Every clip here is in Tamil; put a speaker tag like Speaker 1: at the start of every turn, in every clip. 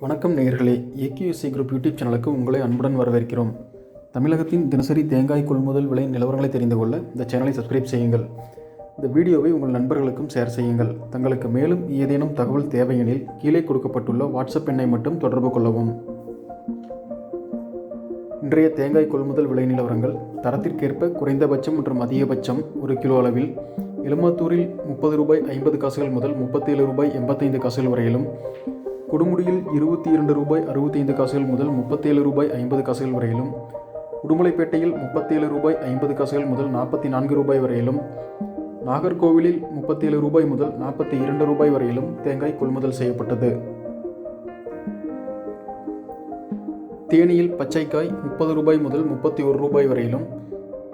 Speaker 1: வணக்கம் நேயர்களே. ஏகேஎஸ்சி குரூப் யூடியூப் சேனலுக்கு உங்களை அன்புடன் வரவேற்கிறோம். தமிழகத்தின் தினசரி தேங்காய் கொள்முதல் விலை நிலவரங்களை தெரிந்து கொள்ள இந்த சேனலை சப்ஸ்கிரைப் செய்யுங்கள். இந்த வீடியோவை உங்கள் நண்பர்களுக்கும் ஷேர் செய்யுங்கள். தங்களுக்கு மேலும் ஏதேனும் தகவல் தேவையெனில் கீழே கொடுக்கப்பட்டுள்ள வாட்ஸ்அப் எண்ணை மட்டும் தொடர்பு கொள்ளவும். இன்றைய தேங்காய் கொள்முதல் விலை நிலவரங்கள் தரத்திற்கேற்ப குறைந்தபட்சம் மற்றும் அதிகபட்சம் ஒரு கிலோ அளவில் எலுமாத்தூரில் முப்பது ரூபாய் ஐம்பது காசுகள் முதல் முப்பத்தேழு ரூபாய் எண்பத்தைந்து காசுகள் வரையிலும் கொடுமுடியில் இருபத்தி இரண்டு ரூபாய் அறுபத்தைந்து காசுகள் முதல் முப்பத்தேழு ரூபாய் ஐம்பது காசுகள் வரையிலும் உடுமலைப்பேட்டையில் முப்பத்தேழு ரூபாய் ஐம்பது காசுகள் முதல் நாற்பத்தி நான்கு ரூபாய் வரையிலும் நாகர்கோவிலில் முப்பத்தேழு ரூபாய் முதல் நாற்பத்தி இரண்டு ரூபாய் வரையிலும் தேங்காய் கொள்முதல் செய்யப்பட்டது. தேனியில் பச்சைக்காய் முப்பது ரூபாய் முதல் முப்பத்தி ஒரு ரூபாய் வரையிலும்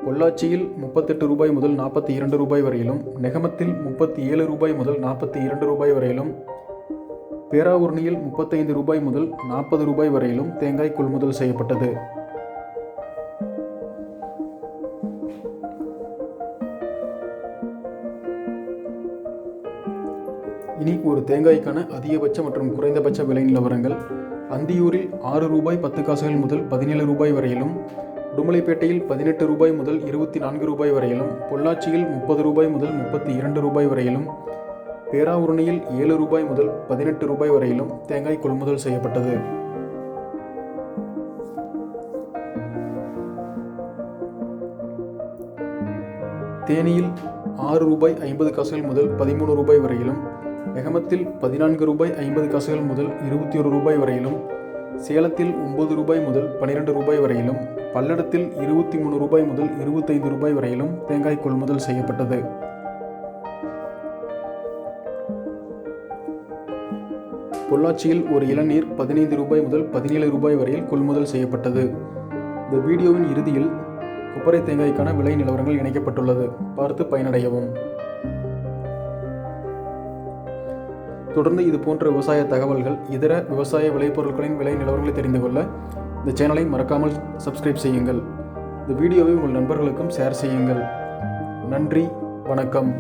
Speaker 1: பொள்ளாச்சியில் முப்பத்தெட்டு ரூபாய் முதல் நாற்பத்தி இரண்டு ரூபாய் வரையிலும் நெகமத்தில் முப்பத்தி ஏழு ரூபாய் முதல் நாற்பத்தி இரண்டு ரூபாய் வரையிலும் பேராவூர்ணியில் முப்பத்தைந்து ரூபாய் முதல் நாற்பது ரூபாய் வரையிலும் தேங்காய் கொள்முதல் செய்யப்பட்டது. இனி ஒரு தேங்காய்க்கான அதிகபட்ச மற்றும் குறைந்தபட்ச விலை நிலவரங்கள். அந்தியூரில் ஆறு ரூபாய் பத்து காசுகள் முதல் பதினேழு ரூபாய் வரையிலும் உடுமலைப்பேட்டையில் பதினெட்டு ரூபாய் முதல் இருபத்தி நான்கு ரூபாய் வரையிலும் பொள்ளாச்சியில் முப்பது ரூபாய் முதல் முப்பத்தி இரண்டு ரூபாய் வரையிலும் பேராவூரணியில் ஏழு ரூபாய் முதல் பதினெட்டு ரூபாய் வரையிலும் தேங்காய் கொள்முதல் செய்யப்பட்டது. தேனியில் ஆறு ரூபாய் ஐம்பது காசுகள் முதல் பதிமூணு ரூபாய் வரையிலும் எகமத்தில் பதினான்கு ரூபாய் ஐம்பது காசுகள் முதல் இருபத்தி ஒரு ரூபாய் வரையிலும் சேலத்தில் ஒன்பது ரூபாய் முதல் பன்னிரெண்டு ரூபாய் வரையிலும் பல்லடத்தில் இருபத்தி மூணு ரூபாய் முதல் இருபத்தைந்து ரூபாய் வரையிலும் தேங்காய் கொள்முதல் செய்யப்பட்டது. பொள்ளாச்சியில் ஒரு இளநீர் பதினைந்து ரூபாய் முதல் பதினேழு ரூபாய் வரையில் கொள்முதல் செய்யப்பட்டது. இந்த வீடியோவின் இறுதியில் கொப்பரை தேங்காய்க்கான விலை நிலவரங்கள் இணைக்கப்பட்டுள்ளது. பார்த்து பயனடையவும். தொடர்ந்து இது போன்ற விவசாய தகவல்கள் இதர விவசாய விளைபொருட்களின் விலை நிலவரங்களை தெரிந்து கொள்ள இந்த சேனலை மறக்காமல் சப்ஸ்கிரைப் செய்யுங்கள். இந்த வீடியோவை உங்கள் நண்பர்களுக்கும் ஷேர் செய்யுங்கள். நன்றி வணக்கம்.